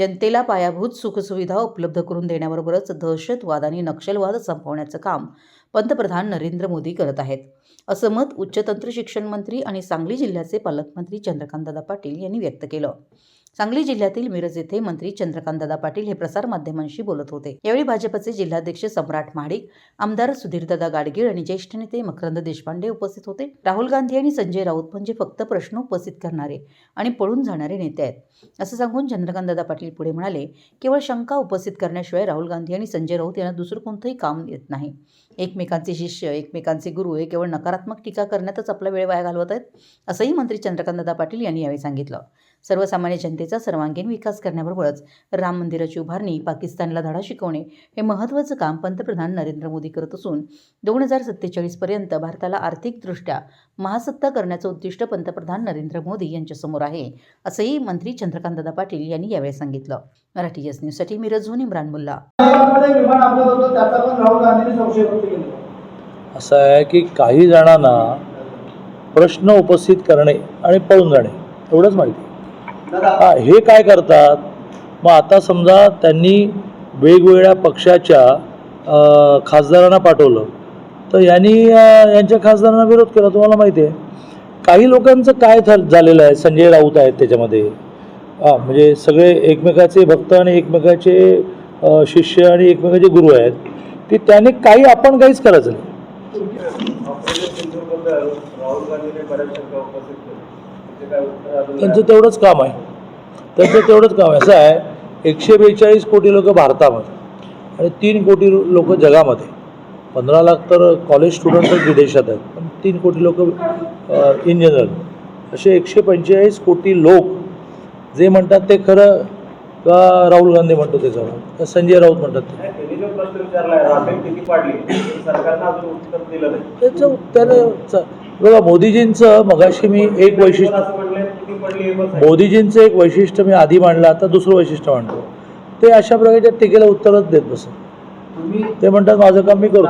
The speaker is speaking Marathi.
जनतेला पायाभूत सुखसुविधा उपलब्ध करून देण्याबरोबरच दहशतवाद आणि नक्षलवाद संपवण्याचं काम पंतप्रधान नरेंद्र मोदी करत आहेत. असं मत उच्च तंत्र शिक्षण मंत्री आणि सांगली जिल्ह्याचे पालकमंत्री चंद्रकांतदादा पाटील यांनी व्यक्त केलं. सांगली जिल्ह्यातील मिरज येथे मंत्री चंद्रकांतदादा पाटील हे प्रसारमाध्यमांशी बोलत होते. यावेळी भाजपचे जिल्हाध्यक्ष सम्राट महाडिक आमदार सुधीरदादा गाडगीळ आणि ज्येष्ठ नेते मकरंद देशपांडे उपस्थित होते. राहुल गांधी आणि संजय राऊत म्हणजे फक्त प्रश्न उपस्थित करणारे आणि पळून जाणारे नेते आहेत. असं सांगून चंद्रकांतदादा पाटील पुढे म्हणाले केवळ शंका उपस्थित करण्याशिवाय राहुल गांधी आणि संजय राऊत यांना दुसरं कोणतंही काम येत नाही. एक एकमेकांचे शिष्य एकमेकांचे गुरु हे केवळ नकारात्मक टीका करण्यातच आपला वेळ वाया घालवत आहेत असंही मंत्री चंद्रकांतदा पाटील यांनी यावेळी सांगितलं. सर्वसामान्य जनतेचा सर्वांगीण विकास करण्याबरोबरच राम मंदिराची उभारणी पाकिस्तानला धडा शिकवणे हे महत्त्वाचं काम पंतप्रधान नरेंद्र मोदी करत असून दोन हजार सत्तेचाळीसपर्यंत भारताला आर्थिकदृष्ट्या महासत्ता करण्याचं उद्दिष्ट पंतप्रधान नरेंद्र मोदी यांच्यासमोर आहे असंही मंत्री चंद्रकांतदा पाटील यांनी यावेळी सांगितलं. मराठी एस न्यूजसाठी मिरजहून इम्रान मुल्ला. असं आहे की काही जणांना प्रश्न उपस्थित करणे आणि पळून जाणे एवढंच माहिती. हा, हे काय करतात? मग आता समजा त्यांनी वेगवेगळ्या पक्षाच्या खासदारांना पाठवलं तर यांनी यांच्या खासदारांना विरोध केला तुम्हाला माहिती आहे. काही लोकांचं काय झालेलं आहे? संजय राऊत आहेत त्याच्यामध्ये. हां म्हणजे सगळे एकमेकाचे भक्त आणि एकमेकाचे शिष्य आणि एकमेकाचे गुरु आहेत. ते त्याने काही आपण काहीच करायचं नाही. त्यांचं तेवढंच काम आहे. त्यांचं तेवढंच काम आहे. असं आहे एकशे बेचाळीस कोटी लोक भारतामध्ये आणि तीन कोटी लोक जगामध्ये. पंधरा लाख तर कॉलेज स्टुडंटच विदेशात आहेत पण तीन कोटी लोक इन जनरल असे एकशे पंचेचाळीस कोटी लोक जे म्हणतात ते खरं का राहुल गांधी म्हणतो ते खरं का संजय राऊत म्हणतात ते? त्यांनी जो प्रश्न विचारलाय राफेल किती पाडली? सरकारनं अजून उत्तर दिलं नाही. त्याचं च- बघा मोदीजींचं मगाशी मी एक वैशिष्ट्य. मोदीजींचं एक वैशिष्ट्य मी आधी मांडलं आता दुसरं वैशिष्ट्य मांडतो. ते अशा प्रकारच्या टीकेला उत्तरच देत बसत. तुम्ही ते म्हणतात माझं काम मी करतो.